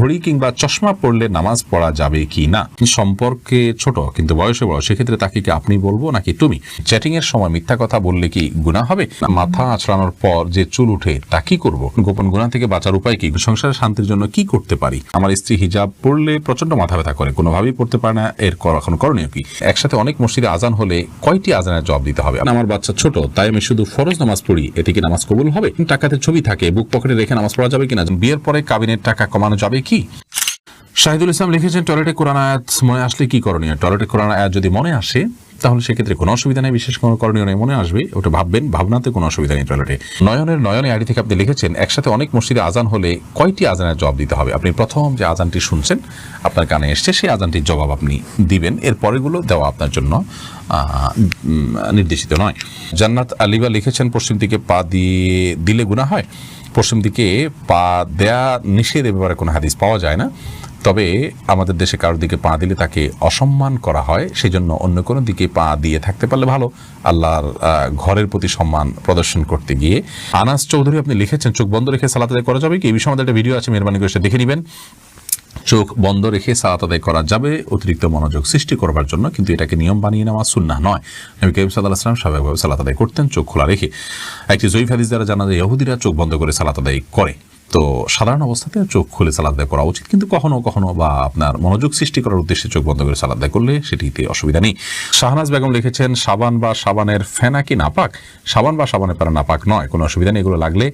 ঘড়ি কিংবা চশমা পড়লে নামাজ পড়া যাবে কি না? সম্পর্কে ছোট, কিন্তু বয়সে বড়, সেক্ষেত্রে তাকে কি আপনি বলব নাকি তুমি? চ্যাটিং এর সময় মিথ্যা কথা বললে কি গুণা হবে? মাথা আছড়ানোর পর যে চুল উঠে, তা কি করব? গোপন গুণা থেকে বাঁচার উপায় কি? সংসারের শান্তির জন্য কি করতে পারি? আমার স্ত্রী হিজাব পড়লে প্রচণ্ড মাথা ব্যথা করে, কোনোভাবেই পড়তে পারে না। এর এখন করণীয় কি? একসাথে অনেক মসজিদে আজান হলে কয়টি আজানের জবাব দিতে হবে? আমার বাচ্চা ছোট, তাই আমি শুধু ফরজ নামাজ পড়ি। এতে কি নামাজ কবুল হবে? টাকাতে ছবি থাকে, বুক পকেটে রেখে নামাজ পড়া যাবে কিনা? বিয়ের পরে কাবিনের টাকা কমানো যাবে কি শাহিদুল ইসলাম লিখেছেন, টয়লেটে কোরআন আয়াত মনে আসলে কি করণীয়? টয়লেটে কোরআন আয়াত যদি মনে আসে, তাহলে সেক্ষেত্রে কোনো অসুবিধা নেই। বিশেষ কোনো করণীয় নেই, মনে আসবে। ওটা ভাববেন, ভাবনাতে কোনো অসুবিধা নেই টয়লেটে। নয়নের, নয়নে আইডি থেকে আপনি লিখেছেন, একসাথে অনেক মসজিদে আজান হলে কয়টি আজানের জবাব দিতে হবে? আপনি প্রথম যে আজানটি শুনছেন, আপনার কানে এসছে, সেই আজানটির জবাব আপনি দিবেন। এর পরেগুলো দেওয়া আপনার জন্য নির্দেশিত নয়। জান্নাত আলিবা লিখেছেন, পশ্চিম দিকে পা দিয়ে দিলে গুণা হয়? পশ্চিম দিকে পা দেয়া নিষেধ এ ব্যাপারে কোনো হাদিস পাওয়া যায় না। তবে আমাদের দেশে কারোর দিকে পা দিলে তাকে অসম্মান করা হয় সেই জন্য অন্য কোনো দিকে পা দিয়ে থাকতে পারলে ভালো। আল্লাহর ঘরের প্রতি সম্মান প্রদর্শন করতে গিয়ে। আনাস চৌধুরী আপনি লিখেছেন, চোখ বন্ধ রেখে সালাতে করা যাবে কি? এই বিষয়ে আমাদের একটা ভিডিও আছে, মেহরবানি করে দেখে নেবেন। চোখ বন্ধ রেখে সালাত আদায় করা যাবে, অতিরিক্ত মনোযোগ সৃষ্টি করবার জন্য, কিন্তু এটাকে নিয়ম বানিয়ে নেওয়া সুন্না নয়। নবী করিম সাল্লাহ আসলাম স্বাভাবিকভাবে সালাত আদায় করতেন, চোখ খোলা রেখে। একটি জয়ীফ হাদিস দ্বারা জানা যায়, ইহুদিরা চোখ বন্ধ করে সালাত আদায় করে। তো সাধারণ অবস্থাতে চোখ খুলে সালাদ আদায় করা উচিত, কিন্তু কখনো কখনো বা আপনার মনোযোগ সৃষ্টি করার উদ্দেশ্যে চোখ বন্ধ করে সালাদ আদায় করলে সেটিতে অসুবিধা নেই। শাহনাজ বেগম লিখেছেন, সাবান বা সাবানের ফেনা কি নাপাক? সাবান বা সাবানের পারা নাপাক নয়, কোনো অসুবিধা নেই, এগুলো লাগলে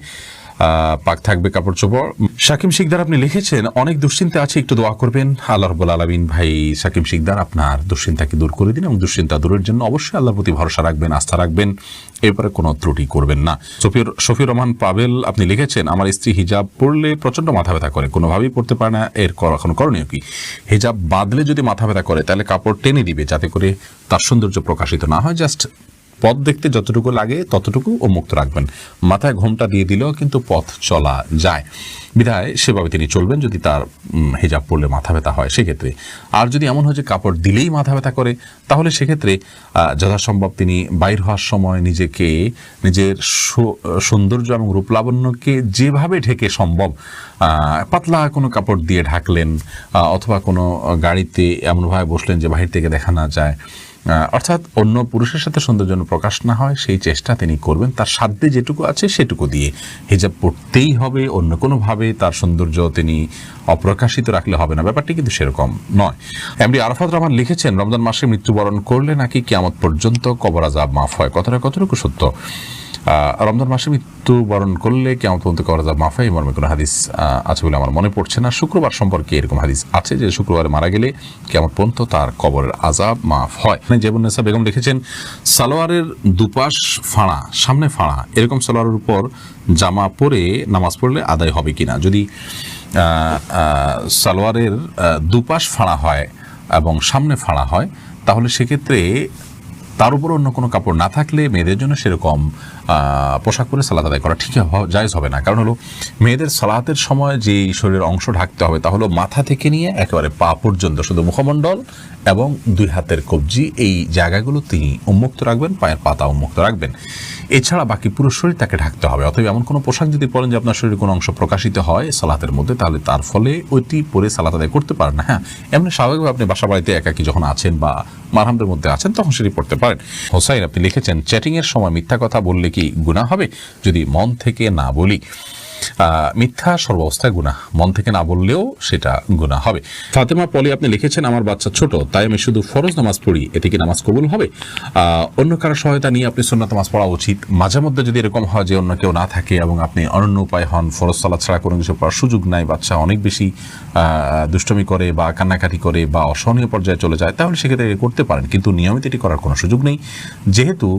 পাক থাকবে কাপড় চোপড়। সাকিম শিকদার আপনি লিখেছেন, অনেক দুশ্চিন্তা আছে, একটু দোয়া করবেন। আল্লাহ রবুল আলমিন ভাই সাকিম শিকদার আপনার দুশ্চিন্তাকে দূর করে দিন এবং দুশ্চিন্তা দূরের জন্য অবশ্যই আল্লাহর প্রতি ভরসা রাখবেন, আস্থা রাখবেন। এরপরে কোনো ত্রুটি করবেন না। সফির শফির রহমান পাবেল, আপনি লিখেছেন, আমার স্ত্রী হিজাব পড়লে প্রচণ্ড মাথা ব্যথা করে, কোনোভাবেই পড়তে পারে না, এর এখন করণীয় কি? হিজাব বাদলে যদি মাথা ব্যথা করে, তাহলে কাপড় টেনে দিবে, যাতে করে তার সৌন্দর্য প্রকাশিত না হয়, জাস্ট পথ দেখতে যতটুকু লাগে ততটুকু ও মুক্ত রাখবেন। মাথায় ঘোমটা দিয়ে দিলেও কিন্তু পথ চলা যায়। বিধায় সেভাবে তিনি চলবেন যদি তার হিজাব পরলে মাথা ব্যথা হয়, সেক্ষেত্রে। আর যদি এমন হয় যে কাপড় দিলেই মাথা ব্যথা করে, তাহলে সেক্ষেত্রে যথাসম্ভব তিনি বাইর হওয়ার সময় নিজেকে, নিজের সৌন্দর্য এবং রূপলাবণ্যকে যেভাবে ঢেকে সম্ভব পাতলা কোনো কাপড় দিয়ে ঢাকলেন অথবা কোনো গাড়িতে এমনভাবে বসলেন যে বাহির থেকে দেখা না যায়। অর্থাৎ অন্য পুরুষের সাথে সৌন্দর্য প্রকাশ না হয়, সেই চেষ্টা তিনি করবেন। তার সাধ্যে যেটুকু আছে সেটুকু দিয়ে হিজাব পড়তেই হবে। অন্য কোনোভাবে তার সৌন্দর্য তিনি অপ্রকাশিত রাখলে হবে না। ব্যাপারটি কিন্তু সেরকম নয়। এমডি আরফাত রহমান লিখেছেন, রমজান মাসে মৃত্যুবরণ করলে নাকি কিয়ামত পর্যন্ত কবর আজাব মাফ হয়। কতটা কতটুকু সত্য? রমজান মাসে মৃত্যুবরণ করলে কেমন পর্যন্ত করা যায় মাফা এই মর্মে কোনো হাদিস আছে বলে আমার মনে পড়ছে না। শুক্রবার সম্পর্কে এরকম হাদিস আছে যে শুক্রবারে মারা গেলে কেমন পর্যন্ত তার কবরের আজাব মাফ হয়। জেবুন্নেসা বেগম লিখেছেন সালোয়ারের দুপাশ ফাঁড়া সামনে ফাঁড়া এরকম সালোয়ারের উপর জামা পরে নামাজ পড়লে আদায় হবে কিনা? যদি আহ, আহ, সালোয়ারের দুপাশ ফাঁড়া হয় এবং সামনে ফাঁড়া হয় তাহলে সেক্ষেত্রে তার উপর অন্য কোনো কাপড় না থাকলে মেয়েদের জন্য সেরকম পোশাক পরে সালাদ আদায় করা ঠিক জায়জ হবে না। কারণ হলো, মেয়েদের সালাতের সময় যে শরীরের অংশ ঢাকতে হবে তা হলো মাথা থেকে নিয়ে একেবারে পা পর্যন্ত শুধু মুখমণ্ডল এবং দুই হাতের কবজি। এই জায়গাগুলো তিনি উন্মুক্ত রাখবেন, পায়ের পাতা উন্মুক্ত রাখবেন। এছাড়া বাকি পুরো শরীর তাকে ঢাকতে হবে। অথবা এমন কোনো পোশাক যদি পরেন যে আপনার শরীরের কোনো অংশ প্রকাশিত হয় সালাতের মধ্যে, তাহলে তার ফলে ওইটি পরে সালাত আদায় করতে পারেন না। হ্যাঁ এমনি স্বাভাবিকভাবে আপনি বাসা বাড়িতে একাকি যখন আছেন বা মারহামদের মধ্যে আছেন, তখন সেটি পড়তে পারেন। হোসাইন, আপনি লিখেছেন, চ্যাটিংয়ের সময় মিথ্যা কথা বললে কি গুণা হবে? যদি মন থেকে না বলি। মিথ্যা, সর্বাবস্থায় গুণা মন থেকে না বললেও সেটা গুণা হবে। ফাতেমা পলি, আপনি লিখেছেন, আমার বাচ্চা ছোট, তাই আমি শুধু ফরজ নামাজ পড়ি, এতে কি নামাজ কবুল হবে? অন্য কারও সহায়তা নিয়ে আপনি সুন্নাত নামাজ পড়া উচিত। মাঝে মধ্যে যদি এরকম হয় যে অন্য কেউ না থাকে এবং আপনি অনন্য উপায় হন, ফরজ সালাদ ছাড়া কোনো কিছু পড়ার সুযোগ নাই, বাচ্চা অনেক বেশি দুষ্টমি করে বা কান্নাকাটি করে বা অসহনীয় পর্যায়ে চলে যায়, তাহলে সেক্ষেত্রে করতে পারেন। কিন্তু নিয়মিত এটি করার কোনো সুযোগ নেই। যেহেতু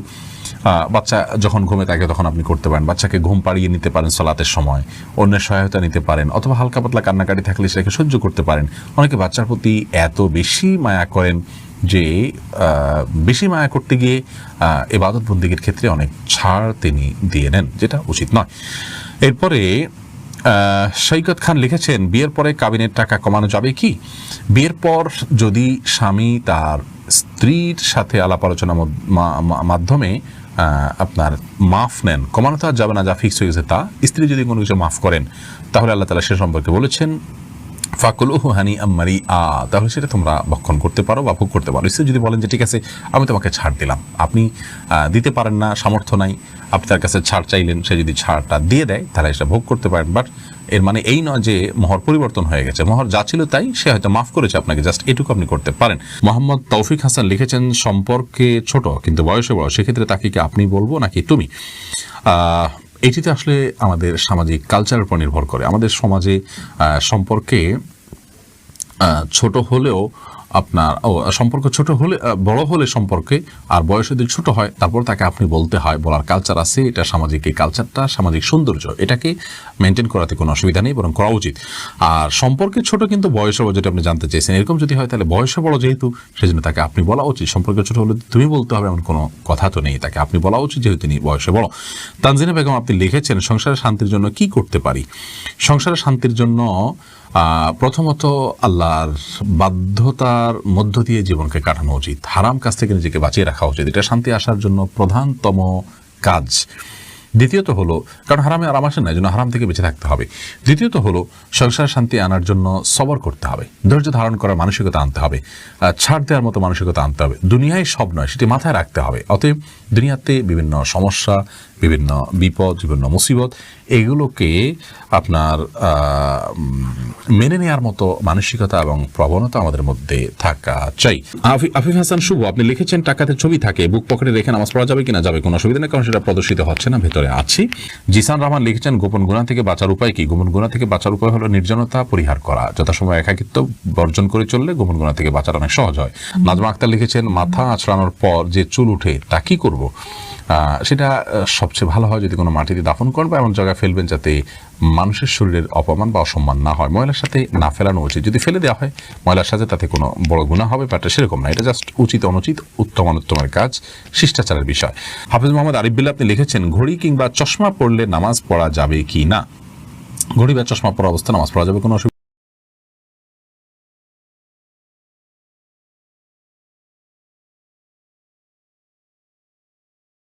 বাচ্চা যখন ঘুমে থাকে তখন আপনি করতে পারেন। বাচ্চাকে ঘুম পাড়িয়ে নিতে পারেন সলাতের সময়। অন্যের সহায়তা নিতে পারেন অথবা হালকা পাতলা কান্নাকাটি থাকলে সেটাকে সহ্য করতে পারেন। অনেকে বাচ্চার প্রতি এত বেশি মায়া করেন যে বেশি মায়া করতে গিয়ে এবাদত বন্দিগির ক্ষেত্রে অনেক ছাড় তিনি দিয়ে নেন, যেটা উচিত নয়। এরপরে সৈকত খান লিখেছেন, বিয়ের পরে কাবিনের টাকা কমানো যাবে কি? বিয়ের পর যদি স্বামী তার স্ত্রীর সাথে আলাপ মা- মাধ্যমে আপনার মাফ নেন। কমানো তো আর যাবে না, যা ফিক্স হয়ে গেছে তা। স্ত্রী যদি কোনো কিছু মাফ করেন, তাহলে আল্লাহ তালা সে সম্পর্কে বলেছেন ফাকুলুহু হানি আম্মারি আ। তাহলে সেটা তোমরা ভক্ষণ করতে পারো বা ভোগ করতে পারো। সে যদি বলেন যে, ঠিক আছে, আমি তোমাকে ছাড় দিলাম। আপনি দিতে পারেন না, সামর্থ্য নাই। আপনি তার কাছে ছাড় চাইলেন, সে যদি ছাড়টা দিয়ে দেয়, তাহলে সেটা ভোগ করতে পারেন। বাট এর মানে এই নয় যে, মহর পরিবর্তন হয়ে গেছে। মহর যা ছিল তাই, সে হয়তো মাফ করেছে আপনাকে, জাস্ট এটুকু আপনি করতে পারেন। মোহাম্মদ তৌফিক হাসান লিখেছেন, সম্পর্কে ছোট, কিন্তু বয়সে বড়। সেক্ষেত্রে তাকে কি আপনি বলব নাকি তুমি? এটিতে আসলে আমাদের সামাজিক কালচারের উপর নির্ভর করে। আমাদের সমাজে সম্পর্কে ছোট হলেও আপনার, ও, সম্পর্ক ছোট হলে বড় হলে সম্পর্কে, আর বয়স যদি ছোট হয়, তারপর তাকে আপনি বলতে হয়, বলার কালচার আছে, এটা সামাজিক এই কালচারটা সামাজিক সৌন্দর্য, এটাকে মেনটেন করাতে কোনো অসুবিধা নেই, বরং করা উচিত। আর সম্পর্কে ছোট কিন্তু বয়সে বড় যেটা আপনি জানতে চেয়েছেন, এরকম যদি হয়, তাহলে বয়সে বড় যেহেতু, সেজন্য তাকে আপনি বলা উচিত। সম্পর্কে ছোট হলে তুমি বলতে হবে, এমন কোনো কথা তো নেই, তাকে আপনি বলা উচিত যেহেতু তিনি বয়সে বড়। তানজিনা বেগম আপনি লিখেছেন সংসারের শান্তির জন্য কি করতে পারি? সংসারের শান্তির জন্য প্রথমত আল্লাহর বাধ্যতার মধ্য দিয়ে জীবনকে কাটানো উচিত। হারাম কাজ থেকে নিজেকে বাঁচিয়ে রাখা উচিত। এটা শান্তি আসার জন্য প্রধানতম কাজ। দ্বিতীয়ত হলো, কারণ হারামে আরাম আসে না জন্য হারাম থেকে বেঁচে থাকতে হবে। দ্বিতীয়ত হলো, সংসার শান্তি আনার জন্য সবর করতে হবে। ধৈর্য ধারণ করার মানসিকতা আনতে হবে। ছাড় দেওয়ার মতো মানসিকতা আনতে হবে। দুনিয়ায় সব নয়, সেটি মাথায় রাখতে হবে। অতএব দুনিয়াতে বিভিন্ন সমস্যা বিভিন্ন বিপদ বিভিন্ন মুসিবত এগুলোকে আপনার মেনে নেওয়ার মতো মানসিকতা এবং প্রবণতা আমাদের মধ্যে থাকা চাই। আফি- আফিফ হাসান শুভ। আপনি লিখেছেন টাকাতে ছবি থাকে বুক পকেটে রেখে নামাজ পড়া যাবে কিনা? যাবে। কোনো অসুবিধা নেই কারণ সেটা প্রদর্শিত হচ্ছে না ভেতরে আছি। জিসান রহমান লিখেছেন গোপন গুণা থেকে বাঁচার উপায় কি? গোপন গুণা থেকে বাঁচার উপায় হলো নির্জনতা পরিহার করা। যথাসময় একাকিত্ব বর্জন করে চললে গোপন গুণা থেকে বাঁচার অনেক সহজ হয়। নাজমা আক্তার লিখেছেন মাথা আছড়ানোর পর যে চুল উঠে তা কি করব? সেটা সবচেয়ে ভালো হয় যদি কোনো মাটিতে দাফন করবে এমন জায়গায় ফেলবেন যাতে মানুষের শরীরের অপমান বা অসম্মান না হয়। ময়লার সাথে না ফেলানো উচিত। যদি ফেলে দেওয়া হয়, ময়লার সাথে তাতে কোনো বড় গুণা হবে ব্যাপারটা সেরকম না। এটা জাস্ট উচিত, অনুচিত, উত্তম, অনুত্তমের কাজ, শিষ্টাচারের বিষয়। হাফিজ মোহাম্মদ আরিফ বিল্লা আপনি লিখেছেন, ঘড়ি কিংবা চশমা পড়লে নামাজ পড়া যাবে কি না? ঘড়ি বা চশমা পড়া অবস্থা, নামাজ পড়া যাবে কোনো অসুবিধা